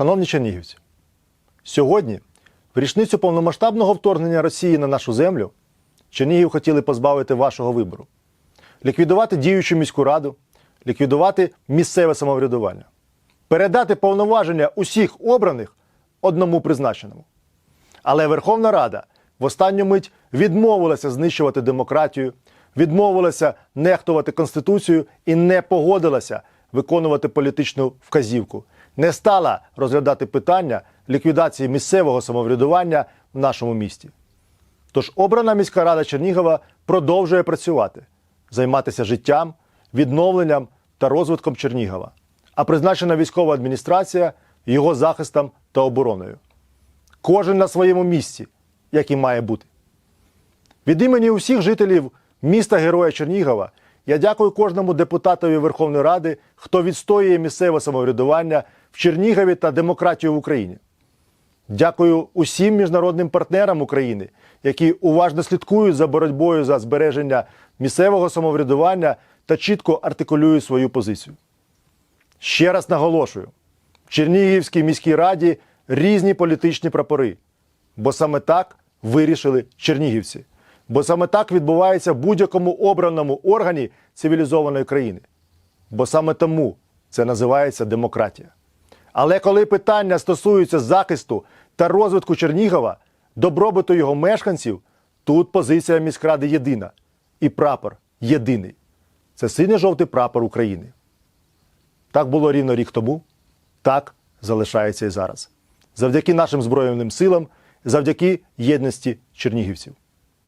Шановні чернігівці, сьогодні, в річницю повномасштабного вторгнення Росії на нашу землю, Чернігів хотіли позбавити вашого вибору, ліквідувати діючу міську раду, ліквідувати місцеве самоврядування, передати повноваження усіх обраних одному призначеному. Але Верховна Рада в останню мить відмовилася знищувати демократію, відмовилася нехтувати Конституцію і не погодилася виконувати політичну вказівку, не стала розглядати питання ліквідації місцевого самоврядування в нашому місті. Тож обрана міська рада Чернігова продовжує працювати, займатися життям, відновленням та розвитком Чернігова, а призначена військова адміністрація його захистом та обороною. Кожен на своєму місці, як і має бути. Від імені усіх жителів міста Героя Чернігова я дякую кожному депутатові Верховної Ради, хто відстоює місцеве самоврядування в Чернігові та демократію в Україні. Дякую усім міжнародним партнерам України, які уважно слідкують за боротьбою за збереження місцевого самоврядування та чітко артикулюють свою позицію. Ще раз наголошую: в Чернігівській міській раді різні політичні прапори, бо саме так вирішили чернігівці. Бо саме так відбувається в будь-якому обраному органі цивілізованої країни. Бо саме тому це називається демократія. Але коли питання стосуються захисту та розвитку Чернігова, добробуту його мешканців, тут позиція міськради єдина і прапор єдиний. Це синьо-жовтий прапор України. Так було рівно рік тому, так залишається і зараз. Завдяки нашим Збройним силам, завдяки єдності чернігівців.